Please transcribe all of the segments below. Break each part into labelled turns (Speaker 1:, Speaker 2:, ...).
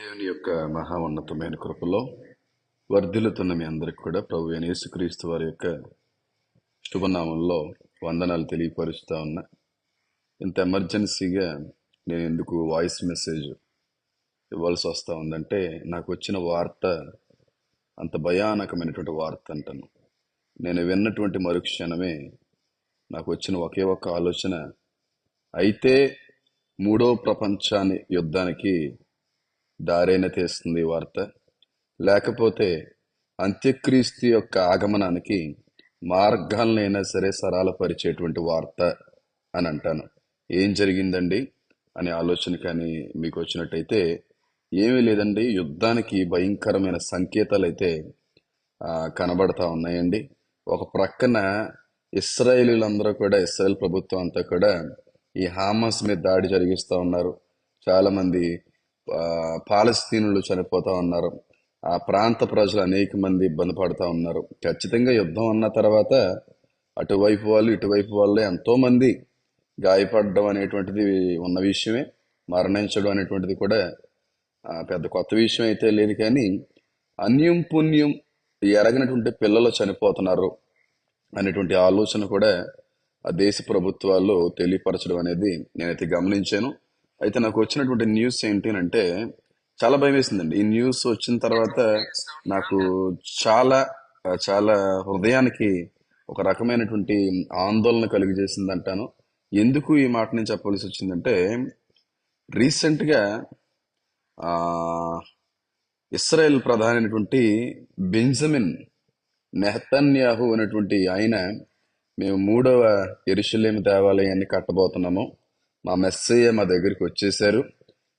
Speaker 1: దేవుని యొక్క మహా ఉన్నతమైన కృపలో వర్ధిల్లుతున్న మీ అందరికి కూడా ప్రభు యేసుక్రీస్తు వారి యొక్క శుభనామంలో వందనాలు తెలియపరుస్తూ ఉన్నా. ఇంత ఎమర్జెన్సీగా నేను ఎందుకు వాయిస్ మెసేజ్ ఇవ్వాల్సి వస్తూ ఉందంటే నాకు వచ్చిన వార్త అంత భయానకమైనటువంటి వార్త అంటాను. నేను విన్నటువంటి మరుక్షణమే నాకు వచ్చిన ఒకే ఒక్క ఆలోచన అయితే మూడో ప్రపంచాన్ని యుద్ధానికి దారైన తీస్తుంది ఈ వార్త. లేకపోతే అంత్యక్రీస్తు యొక్క ఆగమనానికి మార్గాలనైనా సరే సరళపరిచేటువంటి వార్త అని అంటాను. ఏం జరిగిందండి? అనే ఆలోచన కానీ మీకు వచ్చినట్టయితే ఏమీ లేదండి. యుద్ధానికి భయంకరమైన సంకేతాలు అయితే కనబడతా ఉన్నాయండి. ఒక ప్రక్కన ఇస్రాయేలీలందరూ కూడా ఇస్రాయేల్ ప్రభుత్వం అంతా కూడా ఈ హామాస్ మీద దాడి జరిగిస్తూ ఉన్నారు. చాలామంది పాలస్తీనులు చనిపోతూ ఉన్నారు. ఆ ప్రాంత ప్రజలు అనేక మంది ఇబ్బంది పడుతూ ఉన్నారు. ఖచ్చితంగా యుద్ధం అన్న తర్వాత అటువైపు వాళ్ళు ఇటువైపు వాళ్ళు ఎంతోమంది గాయపడడం అనేటువంటిది ఉన్న విషయమే. మరణించడం అనేటువంటిది కూడా పెద్ద కొత్త విషయం అయితే లేదు కానీ అన్యం పుణ్యం ఎరగినటువంటి పిల్లలు చనిపోతున్నారు అనేటువంటి ఆలోచన కూడా ఆ దేశ ప్రభుత్వాలు తెలియపరచడం అనేది నేనైతే గమనించాను. అయితే నాకు వచ్చినటువంటి న్యూస్ ఏంటి అంటే చాలా భయం వేసిందండి. ఈ న్యూస్ వచ్చిన తర్వాత నాకు చాలా చాలా హృదయానికి ఒక రకమైనటువంటి ఆందోళన కలిగజేసింది అంటాను ఎందుకు ఈ మాట నేను చెప్పవలసి వచ్చిందంటే రీసెంట్గా ఇస్రాయెల్ ప్రధాని అయినటువంటి బెంజమిన్ నెహతన్యాహు అనేటువంటి ఆయన మేము మూడవ ఎరుషులేమి దేవాలయాన్ని కట్టబోతున్నాము. మా మెస్సయ్య మా దగ్గరికి వచ్చేసారు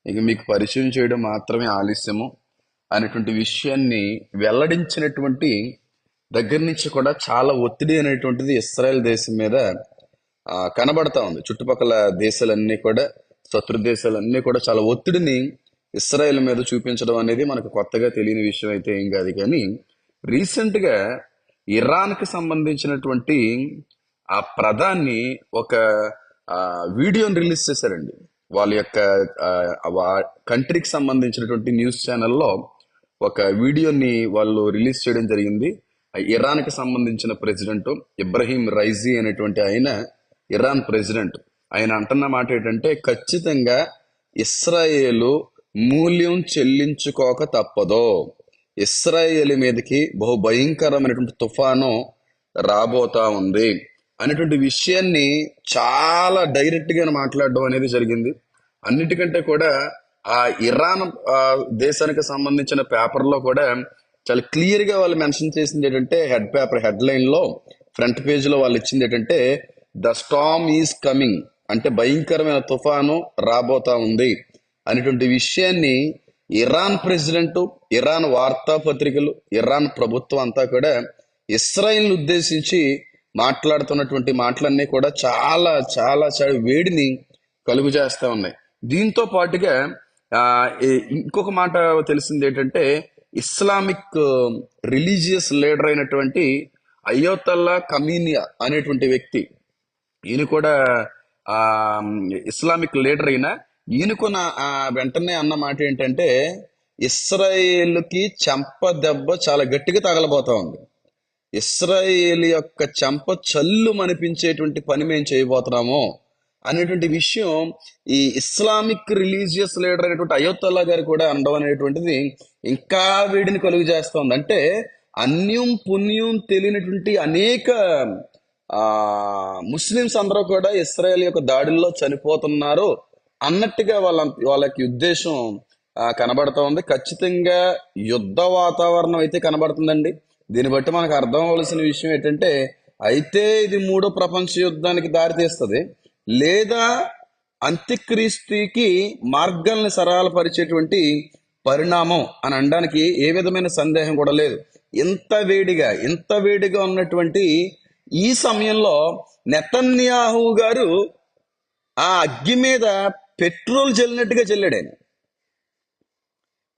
Speaker 1: ఇక మీకు పరిచయం చేయడం మాత్రమే ఆలస్యము అనేటువంటి విషయాన్ని వెల్లడించినటువంటి దగ్గర నుంచి కూడా చాలా ఒత్తిడి అనేటువంటిది ఇస్రాయల్ దేశం మీద కనబడతా ఉంది. చుట్టుపక్కల దేశాలన్నీ కూడా శత్రు దేశాలన్నీ కూడా చాలా ఒత్తిడిని ఇస్రాయల్ మీద చూపించడం అనేది మనకు కొత్తగా తెలియని విషయం అయితే ఏం కాదు కానీ రీసెంట్గా ఇరాన్కి సంబంధించినటువంటి ఆ ప్రధాన్ని ఒక వీడియోని రిలీజ్ చేశారండి. వాళ్ళ యొక్క కంట్రీకి సంబంధించినటువంటి న్యూస్ ఛానల్లో ఒక వీడియోని వాళ్ళు రిలీజ్ చేయడం జరిగింది. ఆ సంబంధించిన ప్రెసిడెంట్ ఇబ్రహీం రైజీ అనేటువంటి ఆయన ఇరాన్ ప్రెసిడెంట్ ఆయన అంటున్న మాట ఏంటంటే ఖచ్చితంగా ఇస్రాయేలు మూల్యం చెల్లించుకోక తప్పదో. ఇస్రాయేల్ మీదకి బహు భయంకరమైనటువంటి తుఫాను రాబోతా ఉంది. అనేటువంటి విషయాన్ని చాలా డైరెక్ట్గా మాట్లాడడం అనేది జరిగింది. అన్నిటికంటే కూడా ఆ ఇరాన్ దేశానికి సంబంధించిన పేపర్లో కూడా చాలా క్లియర్గా వాళ్ళు మెన్షన్ చేసింది ఏంటంటే హెడ్ పేపర్ హెడ్లైన్లో ఫ్రంట్ పేజ్లో వాళ్ళు ఇచ్చింది ఏంటంటే ద స్టామ్ ఈజ్ కమింగ్ అంటే భయంకరమైన తుఫాను రాబోతా ఉంది అనేటువంటి విషయాన్ని ఇరాన్ ప్రెసిడెంట్ ఇరాన్ వార్తాపత్రికలు ఇరాన్ ప్రభుత్వం అంతా కూడా ఇస్రాయిల్ని ఉద్దేశించి మాట్లాడుతున్నటువంటి మాటలన్నీ కూడా చాలా చాలా చాలా వేడిని కలుగు చేస్తూ ఉన్నాయి. దీంతో పాటుగా ఇంకొక మాట తెలిసింది ఏంటంటే ఇస్లామిక్ రిలీజియస్ లీడర్ అయినటువంటి అయోతల్లా కమీనియా అనేటువంటి వ్యక్తి ఈయన కూడా ఆ ఇస్లామిక్ లీడర్ అయిన ఈయనకు నా వెంటనే అన్న మాట ఏంటంటే ఇస్రాయేల్కి చెంప దెబ్బ చాలా గట్టిగా తగలబోతా ఉంది. ఇస్రాయేల్ యొక్క చెంప చల్లు అనిపించేటువంటి పని మేము చేయబోతున్నాము అనేటువంటి విషయం ఈ ఇస్లామిక్ రిలీజియస్ లీడర్ అయినటువంటి అయోత్తల్లా గారు కూడా అనడం అనేటువంటిది ఇంకా వేడిని కలుగు చేస్తుంది. అంటే అన్యం పుణ్యం తెలియనటువంటి అనేక ముస్లిమ్స్ అందరూ కూడా ఇస్రాయేల్ యొక్క దాడుల్లో చనిపోతున్నారు అన్నట్టుగా వాళ్ళ వాళ్ళకి ఉద్దేశం ఆ, ఉంది ఖచ్చితంగా యుద్ధ వాతావరణం అయితే కనబడుతుందండి. దీన్ని బట్టి మనకు అర్థం అవ్వాల్సిన విషయం ఏంటంటే అయితే ఇది మూడో ప్రపంచ యుద్ధానికి దారితీస్తుంది లేదా అంత్యక్రీస్తుకి మార్గాల్ని సరళపరిచేటువంటి పరిణామం అని అనడానికి ఏ విధమైన సందేహం కూడా లేదు. ఇంత వేడిగా ఇంత వేడిగా ఉన్నటువంటి ఈ సమయంలో నెతన్యాహు గారు ఆ అగ్గి మీద పెట్రోల్ చల్లినట్టుగా చెల్లాడు ఆయన.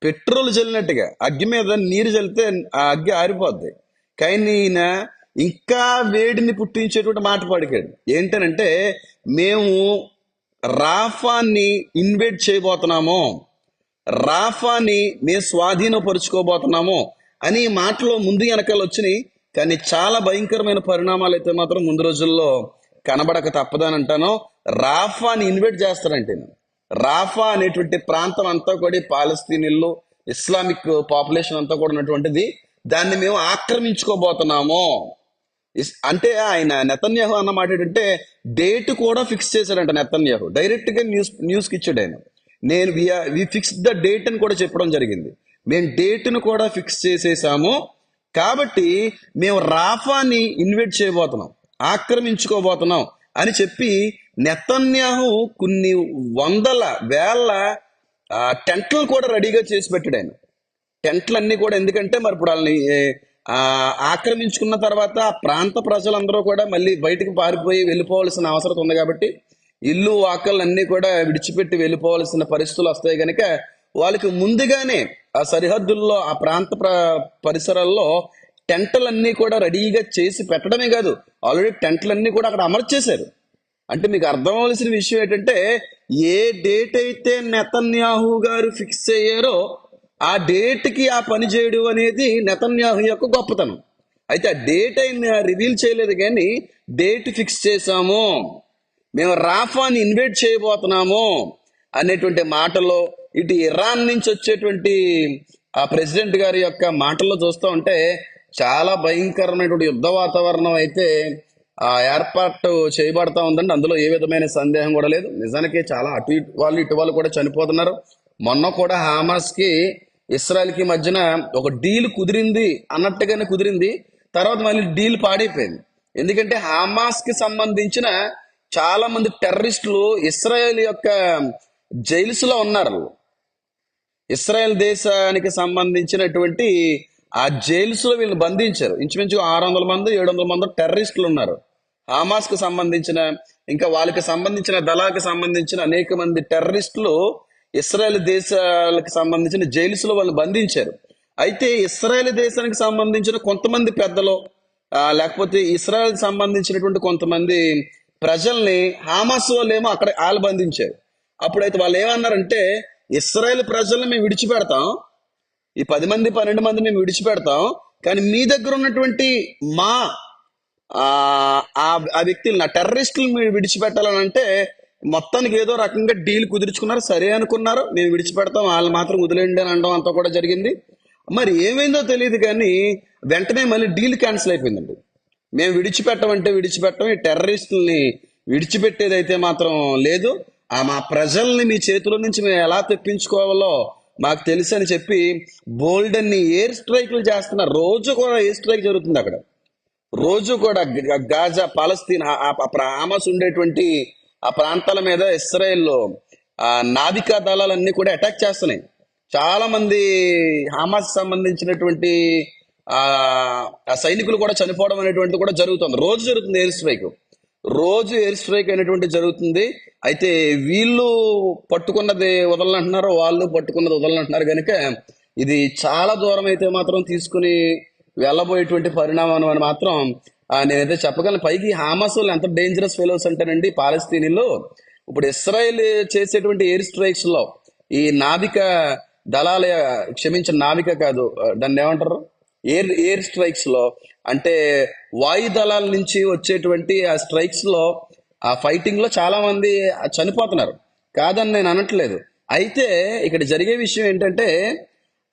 Speaker 1: పెట్రోల్ చల్లినట్టుగా అగ్గి మీద నీరు చల్లితే ఆ అగ్గి ఆరిపోద్ది. కానీ ఈయన ఇంకా వేడిని పుట్టించేటువంటి మాట పడికాడు. ఏంటనంటే మేము రాఫాన్ని ఇన్వైట్ చేయబోతున్నాము. రాఫాని మేము స్వాధీనపరుచుకోబోతున్నాము అని మాటలో ముందు వెనకాల వచ్చినాయి. కానీ చాలా భయంకరమైన పరిణామాలు అయితే మాత్రం ముందు రోజుల్లో కనబడక తప్పదని అంటాను రాఫాని ఇన్వైట్ చేస్తారంటే రాఫా అనేటువంటి ప్రాంతం అంతా కూడా పాలస్తీనిల్లో ఇస్లామిక్ పాపులేషన్ అంతా కూడా ఉన్నటువంటిది దాన్ని మేము ఆక్రమించుకోబోతున్నాము. ఇస్- అంటే ఆయన నెతన్యాహు అన్నమాట ఏంటంటే డేట్ కూడా ఫిక్స్ చేశాడంట నెతన్యాహు. డైరెక్ట్గా న్యూస్ న్యూస్కి ఇచ్చాడు ఆయన. నేను వి ఫిక్స్ ద డేట్ అని కూడా చెప్పడం జరిగింది. మేము డేట్ను కూడా ఫిక్స్ చేసేసాము. కాబట్టి మేము రాఫాని ఇన్వైట్ చేయబోతున్నాం ఆక్రమించుకోబోతున్నాం అని చెప్పి నెతన్యాహు కొన్ని వందల వేల టెంట్లు కూడా రెడీగా చేసి పెట్టాడు ఆయన. టెంట్లు అన్నీ కూడా ఎందుకంటే మరి ఇప్పుడు వాళ్ళని ఆక్రమించుకున్న తర్వాత ఆ ప్రాంత ప్రజలందరూ కూడా మళ్ళీ బయటకు పారిపోయి వెళ్ళిపోవాల్సిన అవసరం ఉంది కాబట్టి ఇల్లు వాకళ్ళు అన్నీ కూడా విడిచిపెట్టి వెళ్ళిపోవాల్సిన పరిస్థితులు వస్తాయి కనుక వాళ్ళకి ముందుగానే ఆ సరిహద్దుల్లో ఆ ప్రాంత ప్ర- పరిసరాల్లో టెంట్లన్నీ కూడా రెడీగా చేసి పెట్టడమే కాదు. ఆల్రెడీ టెంట్లన్నీ కూడా అక్కడ అమర్చేశారు. అంటే మీకు అర్థం అవ్వాల్సిన విషయం ఏంటంటే ఏ డేట్ అయితే నెతన్యాహు గారు ఫిక్స్ అయ్యారో ఆ డేట్కి ఆ పని చేయడం అనేది నెతన్యాహు యొక్క గొప్పతనం. అయితే ఆ డేట్ అయిన రివీల్ చేయలేదు కానీ డేట్ ఫిక్స్ చేశాము. మేము రాఫాని ఇన్వైట్ చేయబోతున్నాము అనేటువంటి మాటలో ఇటు ఇరాన్ నుంచి వచ్చేటువంటి ఆ ప్రెసిడెంట్ గారి యొక్క మాటల్లో చూస్తూ ఉంటే చాలా భయంకరమైనటువంటి యుద్ధ వాతావరణం అయితే ఏర్పాటు చేయబడతా ఉందండి. అందులో ఏ విధమైన సందేహం కూడా లేదు. నిజానికి చాలా అటు ఇటు వాళ్ళు ఇటు వాళ్ళు కూడా చనిపోతున్నారు. మొన్న కూడా హామాస్కి ఇస్రాయల్కి మధ్యన ఒక డీల్ కుదిరింది అన్నట్టుగానే కుదిరింది. తర్వాత మళ్ళీ డీల్ పాడైపోయింది. ఎందుకంటే హామాస్కి సంబంధించిన చాలా మంది టెర్రరిస్టులు ఇస్రాయల్ యొక్క జైల్స్లో ఉన్నారు. ఇస్రాయెల్ దేశానికి సంబంధించినటువంటి ఆ జైల్స్లో వీళ్ళు బంధించారు. ఇంచుమించు ఆరు వందల మంది ఏడు వందల మంది టెర్రరిస్టులు ఉన్నారు. హామాస్కు సంబంధించిన ఇంకా వాళ్ళకి సంబంధించిన దళాలకు సంబంధించిన అనేక మంది టెర్రరిస్టులు ఇస్రాయెల్ దేశాలకు సంబంధించిన జైల్స్లో వాళ్ళు బంధించారు. అయితే ఇస్రాయెల్ దేశానికి సంబంధించిన కొంతమంది పెద్దలు లేకపోతే ఇస్రాయల్ సంబంధించినటువంటి కొంతమంది ప్రజల్ని హామాస్ వాళ్ళేమో అక్కడ వాళ్ళు బంధించారు. అప్పుడైతే వాళ్ళు ఏమన్నారంటే ఇస్రాయెల్ ప్రజల్ని మేము విడిచిపెడతాం ఈ పది మంది పన్నెండు మంది మేము విడిచిపెడతాం. కానీ మీ దగ్గర ఉన్నటువంటి మా ఆ ఆ వ్యక్తులు నా టెర్రరిస్టులు మీరు విడిచిపెట్టాలని అంటే మొత్తానికి ఏదో రకంగా డీల్ కుదుర్చుకున్నారు. సరే అనుకున్నారు. మేము విడిచిపెడతాం. వాళ్ళు మాత్రం వదిలేండి అని అనడం అంతా కూడా జరిగింది. మరి ఏమైందో తెలియదు కానీ వెంటనే మళ్ళీ డీల్ క్యాన్సిల్ అయిపోయిందండి. మేము విడిచిపెట్టమంటే విడిచిపెట్టం. ఈ టెర్రరిస్టుల్ని విడిచిపెట్టేది అయితే మాత్రం లేదు. ఆ మా ప్రజల్ని మీ చేతిలో నుంచి మేము ఎలా తెప్పించుకోవాలో మాకు తెలుసు అని చెప్పి బోల్డ్ అన్ని ఎయిర్ స్ట్రైక్లు చేస్తున్నారు రోజు కూడా ఎయిర్ స్ట్రైక్ జరుగుతుంది అక్కడ. రోజు కూడా గాజా పాలస్తీన్ ఆ- ఉండేటువంటి ఆ ప్రాంతాల మీద ఇస్రాయెల్లో ఆ నావికా దళాలన్నీ కూడా అటాక్ చేస్తున్నాయి. చాలా మంది హామాస్ సంబంధించినటువంటి ఆ ఆ సైనికులు కూడా చనిపోవడం అనేటువంటిది కూడా జరుగుతుంది. రోజు జరుగుతుంది ఎయిర్ స్ట్రైక్. రోజు ఎయిర్ స్ట్రైక్ అనేటువంటి జరుగుతుంది. అయితే వీళ్ళు పట్టుకున్నది వదలనంటున్నారు వాళ్ళు పట్టుకున్నది వదలనంటున్నారు కనుక ఇది చాలా దూరం అయితే మాత్రం తీసుకుని వెళ్ళబోయేటువంటి పరిణామం అని మాత్రం నేనైతే చెప్పగలను. పైకి హామాస్ ఎంత డేంజరస్ ఫెలోస్ అంటారండి పాలస్తీనిలో. ఇప్పుడు ఇస్రాయెల్ చేసేటువంటి ఎయిర్ స్ట్రైక్స్లో ఈ నావిక దళాల క్షమించిన నావిక కాదు దాన్ని ఏమంటారు? ఎయిర్ ఎయిర్ స్ట్రైక్స్లో అంటే వాయుదళాల నుంచి వచ్చేటువంటి ఆ స్ట్రైక్స్లో ఆ ఫైటింగ్లో చాలామంది చనిపోతున్నారు. కాదని నేను అనట్లేదు. అయితే ఇక్కడ జరిగే విషయం ఏంటంటే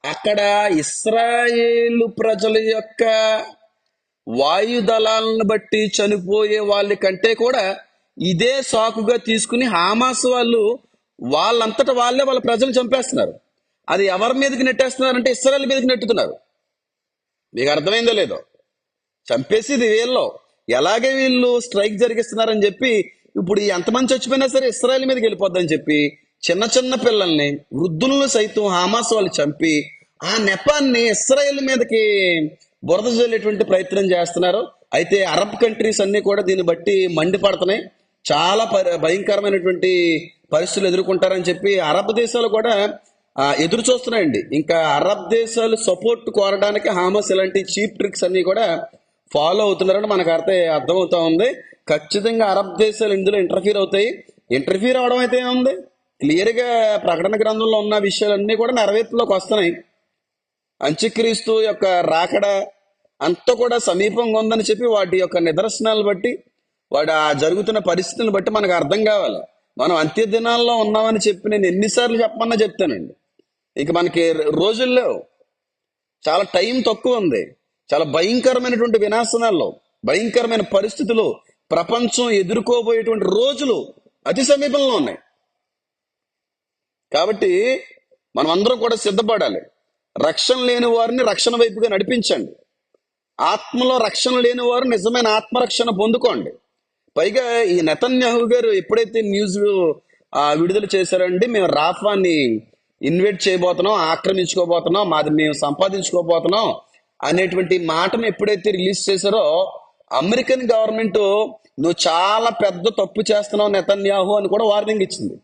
Speaker 1: అక్కడ ఇస్రాయేలు ప్రజల యొక్క వాయుదళాలను బట్టి చనిపోయే వాళ్ళ కంటే కూడా ఇదే సాకుగా తీసుకుని హామాస్ వాళ్ళు వాళ్ళంతట వాళ్ళే వాళ్ళ ప్రజలు చంపేస్తున్నారు. అది ఎవరి మీదకి నెట్టేస్తున్నారంటే ఇస్రాయల్ మీదకి నెట్టుతున్నారు. మీకు అర్థమైందో లేదో. చంపేసేది వీళ్ళు. ఎలాగే వీళ్ళు స్ట్రైక్ జరిగిస్తున్నారని చెప్పి ఇప్పుడు ఎంతమంది చచ్చిపోయినా సరే ఇస్రాయల్ మీదకి వెళ్ళిపోద్దని చెప్పి చిన్న చిన్న పిల్లల్ని వృద్ధులను సైతం హామాస్ వాళ్ళు చంపి ఆ నెపాన్ని ఇస్రాయల్ మీదకి బురద చల్లేటువంటి ప్రయత్నం చేస్తున్నారు. అయితే అరబ్ కంట్రీస్ అన్నీ కూడా దీన్ని బట్టి మండిపడుతున్నాయి. చాలా ప- భయంకరమైనటువంటి పరిస్థితులు ఎదుర్కొంటారని చెప్పి అరబ్ దేశాలు కూడా ఎదురు చూస్తున్నాయండి. ఇంకా అరబ్ దేశాలు సపోర్ట్ కోరడానికి హామస్ ఇలాంటి చీప్ ట్రిక్స్ అన్ని కూడా ఫాలో అవుతున్నారని మనకు అర్థం అర్థమవుతా ఉంది. ఖచ్చితంగా అరబ్ దేశాలు ఇందులో ఇంటర్ఫీర్ అవుతాయి. ఇంటర్ఫీర్ అవడం అయితే ఏముంది?
Speaker 2: క్లియర్గా ప్రకటన గ్రంథంలో ఉన్న విషయాలన్నీ కూడా నెరవేర్పులోకి వస్తున్నాయి. అంత్యక్రీస్తు యొక్క రాకడ అంతా కూడా సమీపంగా ఉందని చెప్పి వాటి యొక్క నిదర్శనాలు బట్టి వాడు ఆ జరుగుతున్న పరిస్థితులను బట్టి మనకు అర్థం కావాలి. మనం అంత్య దినాల్లో ఉన్నామని చెప్పి నేను ఎన్నిసార్లు చెప్పమన్నా చెప్తానండి. ఇక మనకి రోజుల్లో చాలా టైం తక్కువ ఉంది. చాలా భయంకరమైనటువంటి వినాశనాల్లో భయంకరమైన పరిస్థితులు ప్రపంచం ఎదుర్కోబోయేటువంటి రోజులు అతి సమీపంలో ఉన్నాయి. కాబట్టి మనం అందరం కూడా సిద్ధపడాలి. రక్షణ లేని వారిని రక్షణ వైపుగా నడిపించండి. ఆత్మలో రక్షణ లేని వారు నిజమైన ఆత్మరక్షణ పొందుకోండి. పైగా ఈ నెతన్యాహు గారు ఎప్పుడైతే న్యూస్ విడుదల చేశారండి మేము రాఫాని ఇన్వైట్ చేయబోతున్నాం ఆక్రమించుకోబోతున్నాం మాది మేము సంపాదించుకోబోతున్నాం అనేటువంటి మాటను ఎప్పుడైతే రిలీజ్ చేశారో అమెరికన్ గవర్నమెంట్ నువ్వు చాలా పెద్ద తప్పు చేస్తున్నావు నెతన్యాహు అని కూడా వార్నింగ్ ఇచ్చింది.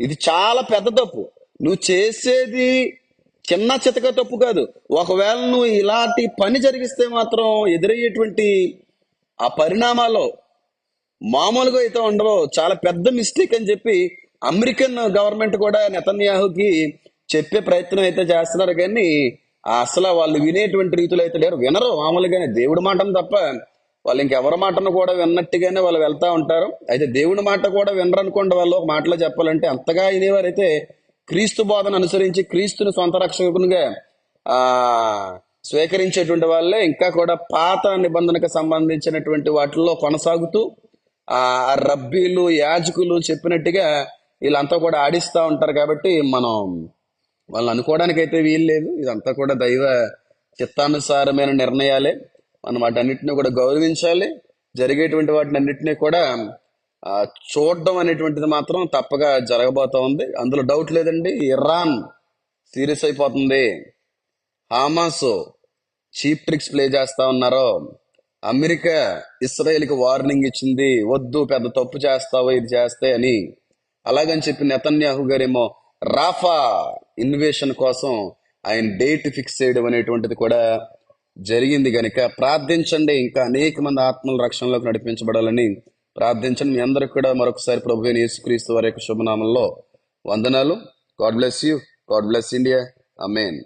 Speaker 2: ఇది చాలా పెద్ద తప్పు. నువ్వు చేసేది చిన్న చితక తప్పు కాదు. ఒకవేళ నువ్వు ఇలాంటి పని జరిగిస్తే మాత్రం ఎదురయ్యేటువంటి ఆ పరిణామాలు మామూలుగా అయితే ఉండవు. చాలా పెద్ద మిస్టేక్ అని చెప్పి అమెరికన్ గవర్నమెంట్ కూడా నెతన్యాహుకి చెప్పే ప్రయత్నం అయితే చేస్తున్నారు. కానీ అసలు వాళ్ళు వినేటువంటి రీతిలో అయితే లేరు. వినరు. మామూలుగానే దేవుడి మాటను తప్ప వాళ్ళు ఇంకెవరి మాటను కూడా విన్నట్టుగానే వాళ్ళు వెళ్తా ఉంటారు. అయితే దేవుడి మాట కూడా వినరనుకోండి వాళ్ళు. ఒక మాటలో చెప్పాలంటే అంతగా వినేవారైతే క్రీస్తు బోధన అనుసరించి క్రీస్తుని సొంత రక్షకునిగా ఆ స్వీకరించేటువంటి వాళ్ళే. ఇంకా కూడా పాత నిబంధనకు సంబంధించినటువంటి వాటిల్లో కొనసాగుతూ ఆ రబ్బీలు యాజకులు చెప్పినట్టుగా వీళ్ళంతా కూడా ఆడిస్తూ ఉంటారు కాబట్టి మనం వాళ్ళు అనుకోవడానికి అయితే వీలు లేదు. ఇదంతా కూడా దైవ చిత్తానుసారమైన నిర్ణయాలే. మనం వాటన్నిటిని కూడా గౌరవించాలి. జరిగేటువంటి వాటిని అన్నిటినీ కూడా చూడడం అనేటువంటిది మాత్రం తప్పగా జరగబోతా ఉంది. అందులో డౌట్ లేదండి. ఇరాన్ సీరియస్ అయిపోతుంది. హామాస్ చీప్ ట్రిక్స్ ప్లే చేస్తా ఉన్నారు. అమెరికా ఇస్రాయేల్కి వార్నింగ్ ఇచ్చింది. వద్దు పెద్ద తప్పు చేస్తావు ఇది చేస్తే అని అలాగని చెప్పి నెతన్యాహు గారేమో రాఫా ఇన్వేషన్ కోసం ఆయన డేట్ ఫిక్స్ చేయడం అనేటువంటిది కూడా జరిగింది కనుక ప్రార్థించండి. ఇంకా అనేక మంది ఆత్మల రక్షణలోకి నడిపించబడాలని ప్రార్థించండి. మీ అందరికి కూడా మరొకసారి ప్రభు అయిన యేసుక్రీస్తు వారి యొక్క శుభనామంలో వందనాలు. God bless you. God bless India. Amen